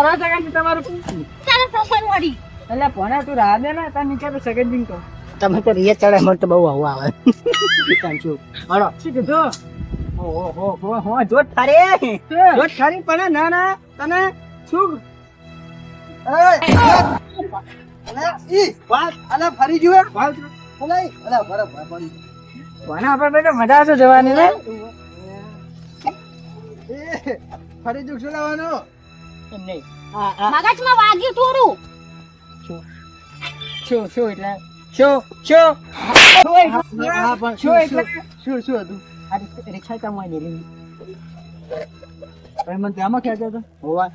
તારા સગન છે તમારું તારા સસર વાળી એટલે ભણા તું રાહ દે ને તાર નીચે તો સગન જીન તો તમે તો રિયા ચડે મને તો બહુ આવું આવે. શું? કીધું? ઓહો હો, હો, હો, હો, જોત ખરી. શું? પણ ના ના તને શું? મજા જવાની ફરી જુ શું લાવવાનું. એમ નહીં? આ આ મગજમાં વાગ્યું થોડું. શું શું એટલે. શું શું શું એટલે. શું શું હતું? આ રિક્ષા- રિક્ષા ચમવા દેલી તમે મને ત્યાંમાં ખેંચ્યો હતો હોવા.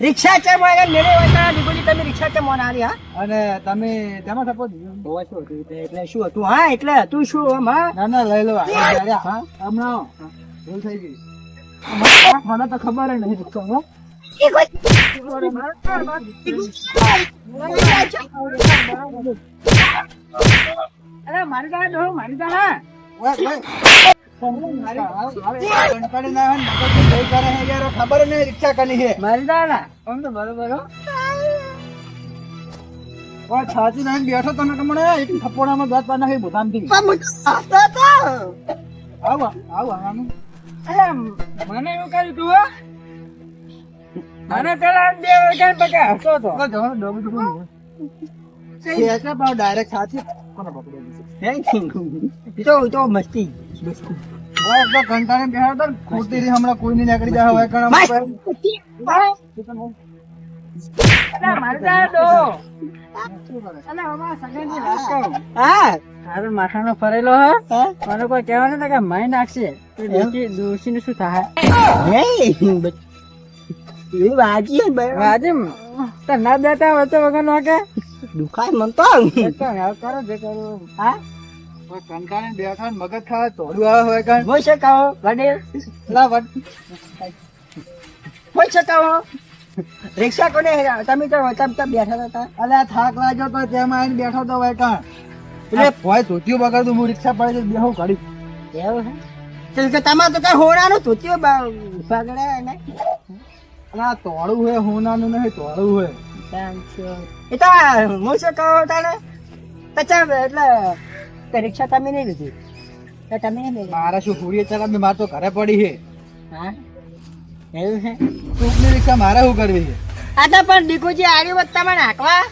રિક્ષા છે મોય મેરે વતા દીકરી તમે રિક્ષા છે મોન આલી હા? અને તમે તેમાં સપોર્ટ હોવા શું હતું એટલે- શું હતું? હા એટલે હતું શું આમ હા? ના ના લઈ લો હા. હા. હમણાં ભૂલ થઈ ગઈ. મને તો ખબર નથી નહીં કરે હે મારી દાણા આમ તો બરોબર છાતી નાખીને બેઠો તને તમને એક થપ્પડામાં દાંત પાડી નાખી આવ, આવવાનું. મને એવું કર્યું તું મને પેલા બે વખત પકા હસતો હતો. તો જવાનું ડોબું ડોબું નહીં હોય. એ છે પણ direct છાતી કોને પકડી થેન્ક યુ તો તો મસ્તી. ઓય, તો ને, ખોટી હમણાં કોઈ કણ હા. હારું માથાનો ફરેલો હે. મને કોઈ કહેવાનું ને કે માઈ નાખશે. તો ડોશી ડોશીનું શું થાય? હે, બચ- એવું હે ભાઈ. આજે તો ના દેતા હોય તો વગર નો કે? દુખાય મન તો તો કરો જે કરવું હા? ઓય, બેઠા મગજ ખાવા તોડું આવે હવે કણ. હોય છે કહો વડીલ. લા, વટ- હોય છે કહો રિક્ષા કોને તમે તો તમે બેઠા હતા. અલ્યા થાક લાગ્યો તો તેમાં આવીને બેઠો તો હોય કણ. એટલે ભોય ધોતિયું તો હું રિક્ષા પડે છે બેહું કાઢી એવું હે? તો કે તમારે તો કઈ હોણાનું ધોતિયો બગડે ને તોડું હે હોનાનું નહીં તોડું હે એ તો હું શું કહો તાને પછી એટલે તે રિક્ષા તમે નહીં લીધી. તો તમે મારા શું ફૂડીએ ચલાવી મારે તો ઘરે પડી છે. હા? એવું છે? ટૂંકની રિક્ષા મારે શું કરવી છે. આ તો પણ દીકુજી આવ્યું વત્તા મને નાખવા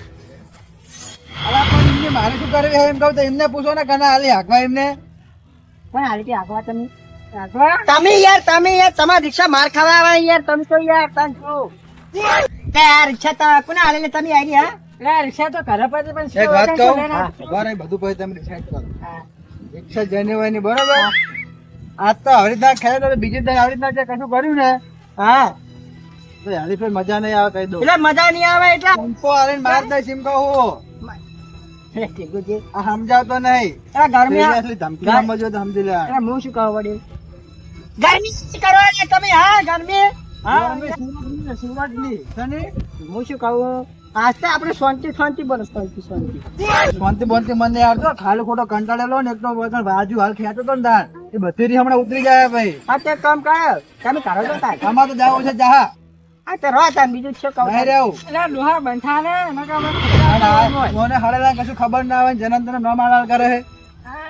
અલા પણ એમને મારે શું કરવી એમ કહું તો એમને પૂછો ને કના હાલી હાકવા એમને? પણ હાલી હાકવા આખવા તમે. તમે યાર તમે યાર તમારી રિક્ષા માર ખાવા આવે યાર તમે તો યાર તન છો યાર રિક્ષા તો કોને હાલે તમે આવી હા એટલે રિક્ષા તો ઘરે પર પણ એક વાત કહું? બધું પછી તમે decide કરો. રિક્ષા જઈને બરોબર? આજ તો આવી રીતના ખેલે તો બીજી દર આવી રીતના જે કશું કર્યું ને હા. હાલી ફેર મજા નહીં આવે કહી દો એટલે મજા નહીં આવે એટલે? ચંપો હાલીને માર દે સિમ કહું એટલે દીકુજી આ સમજાવતો નહીં. આ- ધમકી સમજો તો સમજી લે હું શું કહું વડીલ? ગરમી કરવાની તમે હા ગરમી? હા અમે સુરતની, સુરતની. શેની? હું શું કહું? આજ તો આપણે શાંતિ શાંતિ બોલો શાંતિ શાંતિ. શાંતિ બોલતી મને યાર તો ખાલી ખોટો કંટાળેલો ને એક તો બાજુ હાલ ખેંચો તો ને તાર. એ બધી રી હમણાં ઉતરી ગયા ભાઈ. હા તે કામ કરો તમે કરો તો તાર આમાં તો જાવું છે જાહા આ તો રહો તાર બીજું શું કહું? નહીં રહેવું. એટલે લોહા બંધા ને મોને હળેલા કશું ખબર ના આવે ને જેના તેના નામ કરે છે.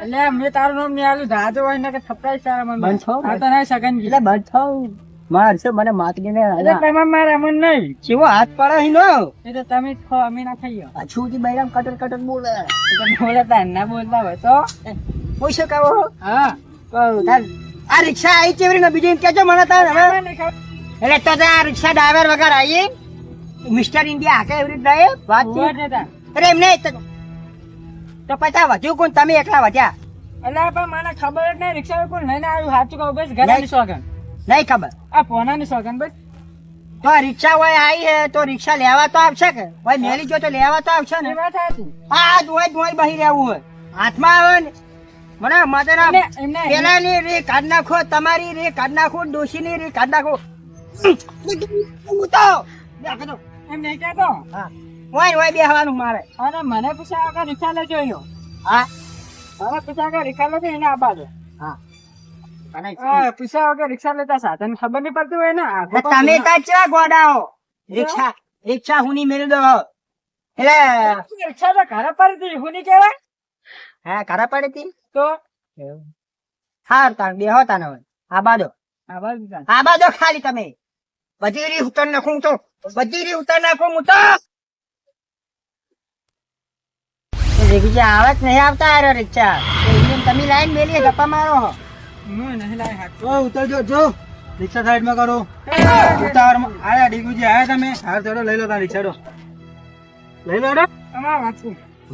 એટલે મેં તારું નામ નહીં ધાજો હોય ને કે થપડાઈ સારા મને બંધ આ તો નહીં સગન એટલે બંધ થાવ માર છે મને માતડી ને એટલે તમે મારે એમન નહીં. કેવો હાથ પડે હી નો? એ તો તમે ખો અમે ના ખાઈએ. પાછું થી બૈરામ કટર કટર બોલે. તો બોલતા ના બોલતા હોય તો. પૈસો કાવો હા. આ રિક્ષા આવી ચેવરી ને બીજું કેજો મને તાર હવે. એટલે તો આ રિક્ષા ડ્રાઈવર વગર આવી મિસ્ટર ઇન્ડિયા હાકે એવી ડ્રાઈવ વાત અરે એમ નહીં તો- પછી વધ્યું કોણ? તમે એકલા વધ્યા. એટલે પણ મને ખબર જ નહીં રિક્ષા કોણ લઈને આવ્યું? સાચું કહું બસ ઘરે સોગન નહીં ખબર. આ પોનાની સોગન બસ. તો રિક્ષા હોય આવી હે તો રિક્ષા લેવા તો આવશે કે? ભાઈ મેલી જો તો લેવા તો આવશે ને? વાત હતી આ ધોઈ ધોઈ બહી રહેવું હોય. હાથમાં આવે ને. મને એમને- એમને- પેલાની રે કાઢ નાખો તમારી રે કાઢ નાખો ડોશીની રે કાઢ નાખો. ઉતાવ એમ નહીં કહેતો? હા. હોય હોય બેહવાનું મારે. અને મને પૂછા આગળ રિક્ષા લેજો એનો હા? મને પૂછ્યા આગળ રિક્ષા લેજો એને હા. અને વગર રિક્ષા લેતા સાધન ખબર નહીં પડતી હોય ને? તમે તાર ચેવા ગોડાઓ. રિક્ષા રિક્ષા હુની મેળ દો. એટલે રિક્ષા તો ઘરે પડી હુની કેવાય હા ઘરે પડી તો? હાર તાણ બે હોતા ને આ બાજુ. આ બાજુ ખાલી તમે. બધી રી ઉતર નાખું તો. બધી રી ઉતર નાખું હું તો એ રિક્ષા આવે જ નહીં આવતા હારો રિક્ષા. તમે લાઈન મેલી ગપ્પા મારો હો. ઉતરજો જો. રિક્ષા સાઈડ કરો. ઉતાવળમાં આયા ડીગુજી આયા તમે? હાર ચડો લઈ લો તાર રિક્ષા ડો લઈ લો રે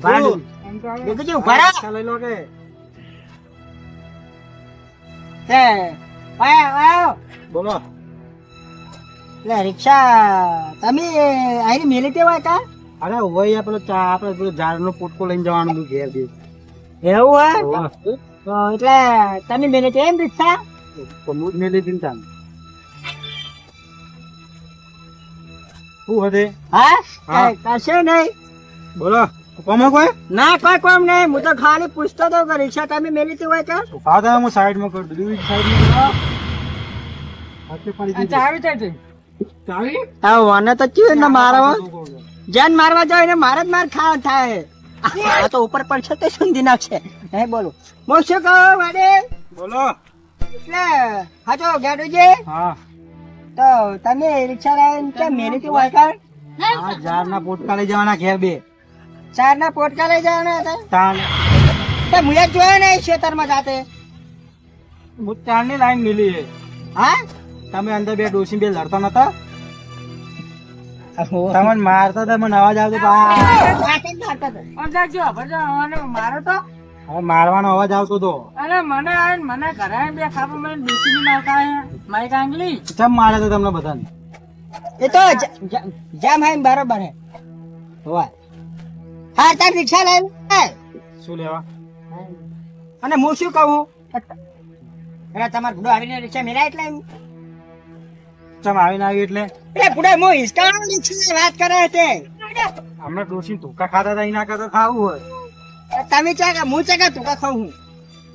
ભાડું. ડિગુજી ઊભા રહો. લઈ લો કે. તે આયો આયો બોલો એટલે રિક્ષા તમે આઈને મેલી તે હોય કા અરે હોય પેલો ચા આપણે પેલો ઝાડનો પોટકો લઈને જવાનું હતું ઘેર ઘેર એવું હોય? તો એટલે તમે મેને કેમ તો હું જ મેલી ને તાન. શું હતે હા? કશે નહીં? બોલો કોમો કોઈ? ના કોઈ કોમ નહીં. હું તો ખાલી પૂછતો તો કે રિક્ષા તમે મેલી તે. હોય કા હા હું સાઈડમાં કરી. દીધું બીજી સાઈડમાં કરો. હાથે પડી દીધી. ચાવી હા તો ચીવ? ને મારવા જાન મારવા જાવ એને મારે જ માર ખાવા થાય. આ તો ઉપર પડશે તે સુંદી નાખશે નહીં બોલું. હું શું કહું વાડે? બોલો. એટલે હા તો ગેડુજી? હા. તો તમે રિક્ષા લાવીને કે મેરી તે હોય કા આ ઝાડના પોટકા લઈ જવાના ઘેર બે. ચાર ના પોટકા લઈ જવાના હતા? તાન તો મુએ ને નહીં ખેતરમાં જાતે. હું ચારની લાઈન મિલી હે હા? તમે અંદર બે ડોસી બે લડતા નતા? તમને મારતો હતા મને અવાજ આવતો. મારો તો. હવે મારવાનો અવાજ આવતો હતો અરે મને આ મને ઘરે બે ખાપો મને ડૂસી ની મારતા મારી કાંગલી કેમ મારે તો તમને બધાને? એ તો જામ હાઈન બરોબર હે. હોય હા તાર રિક્ષા લઈ. શું લેવા? અને હું શું કહું? અરે તમારે ભૂડો આવીને રિક્ષા મેળા એટલે. ચમ આવીને આવી એટલે? એટલે ભૂડો હું હિસકાવાનો રિક્ષાની વાત કરે છે હમણાં ડોસી ધોકા ખાતા હતા એના કરતા ખાવું હોય? તમે ચાકા હું કે ધોકા ખાઉં હું.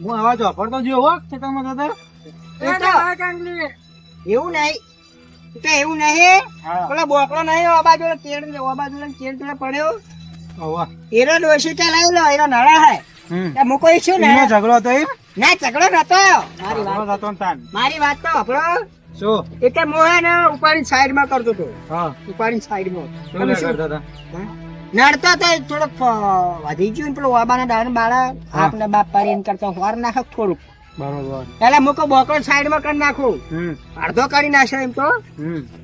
હું અવાજ વાપરતો જ હો ખેતરમાં જતા એ તો એવું નહીં. એ તો એવું નહીં. પેલો બોકલો નહીં આ બાજુ તેડ આ બાજુ તેડ પેલા પડ્યો. એરો ડોસી ચલાવી લો એરો નળા હે. હું કોઈ છું ને ઝઘડો હતો ના ઝઘડો નતો. મારી વાત તો ને મારી વાત તો આપણો શું? એટલે હું હે ને ઉપાડી સાઈડમાં કરતો હતો. હા. ઉપાડી સાઈડમાં તમે શું? કરતા હતા નડતો તો થોડોક વધી ગયું ને પેલો વાબાના દાળ બાળા આપને બાપ પાડી એમ કરતો હોર નાખો થોડુંક. બરોબર. એટલે મૂકો બોકડો સાઈડમાં કરી નાખું. અડધો કરી નાખ્યો એમ તો.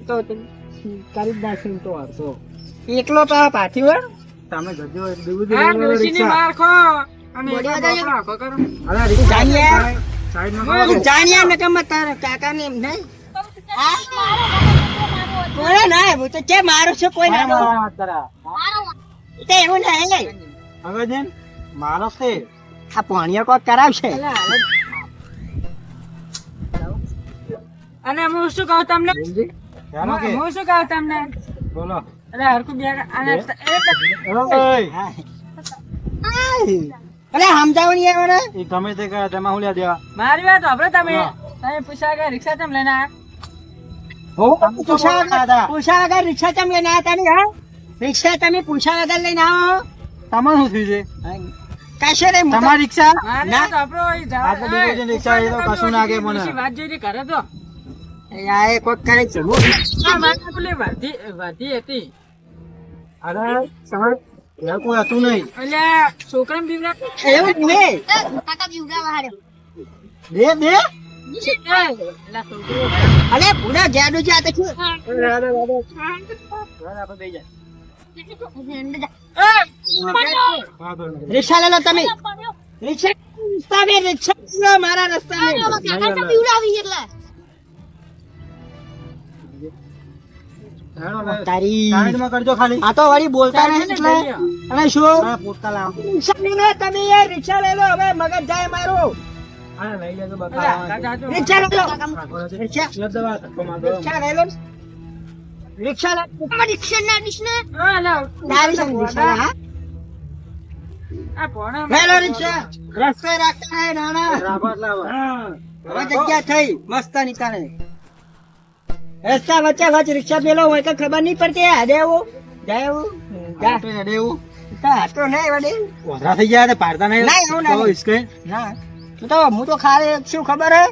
તો કરી જ નાખ્યો એમ તો અડધો એકલો તો પાછી હોય તમે ગજો દેવું દે રિક્ષા બોડી વધારી. અરે રિક્ષા જાણીએ. જાણ્યા ને કે તારા કાકા ને એમ નહીં. કોઈ ના હું તો કે મારું છે કોઈ ના તે એવું નહીં હવે જેન મારો છે. આ પાણીઓ કોક કરાવશે. અને હું શું કહું તમને? હું શું કહું તમને? બોલો. અરે હરકુ બે અને અરે સમજાવણી આવ્યો ને એ ગમે તે કરે તેમાં હું લ્યા દેવા? મારી વાત સાંભળો તમે. હા. તમે પૂછ્યા કે રિક્ષા કેમ લઈને આવ્યા પૂછા વગર પૂછા વગર રિક્ષા તમે લઈને આવ્યા તમે હા? રિક્ષા તમે પૂછા વગર લઈને આવો તમારે શું થયું છે? કશે તો- તમારી રિક્ષા? ના. વાત સાંભળો, એ જવા- આ તો બીજો જે રિક્ષા એ તો કશું ના કે મને. વાત જોઈને કરે તો. આ કોક કરે છે આ પેલી વાધી વાધી હતી. અરે તમારે ઘેર કોઈ હતું નહીં. એટલે છોકરા બીવડા એવું નહીં. કાકા બીવડા હાર્યો દે દે. અલે પૂરા જાડુ છે આ તો શું? હા, તો નહીં. રિક્ષા લેલો તમે. રિક્ષા તમે રિક્ષા મારા રસ્તા હેડો ને. તારી કરજો ખાલી. આ તો વળી બોલતા નહીં એટલે. અને શું? લાવો. રિક્ષા લઈ લો તમે યાર રિક્ષા લઈ લો હવે મગજ જાય મારું. રસ્તે રાખતા નાના. હવે. હવે જગ્યા થઈ? મસ્ત નીકળે. રસ્તા વચ્ચે વચ્ચે રિક્ષા પેલો હોય કે ખબર નહીં પડતી. આ દેવું જાય દેવું? તો નહીં વડે ઓધરા થઈ ગયા તે પાડતા નહીં. ના, એવું ના. તો? તો હું તો ખાલી શું ખબર હે?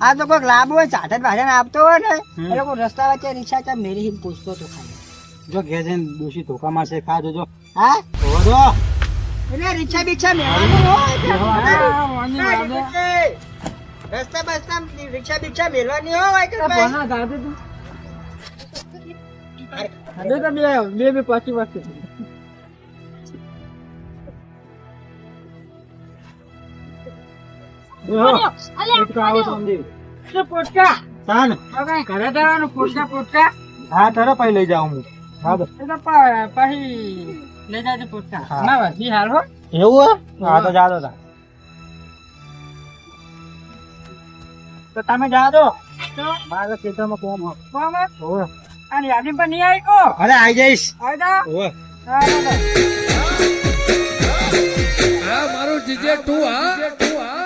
આ તો કોઈક લાભ હોય ચાટત ભાજન આપતો હોય ને એ લોકો રસ્તા વચ્ચે રિક્ષા ચા મેરી હિમ પૂછતો તો ખાલી. જો ઘેર જઈને ડોશી ધોકામાં છે ખા જોજો. હા? દો એટલે રિક્ષા બિક્ષા મેળવાનું હોય. રસ્તા બસ્તા રિક્ષા બિક્ષા મેળવાની હોય કે ભાઈ? બે બે પાછી પછી વસ્તુ હા. તારા પછી લઈ જાઉં હું. હા બસ. પછી લઈ જાજો પોતા ના બસ હાલ હો. એવું હા? તો જાજો તા તમે જા હો. જીજે તું હા.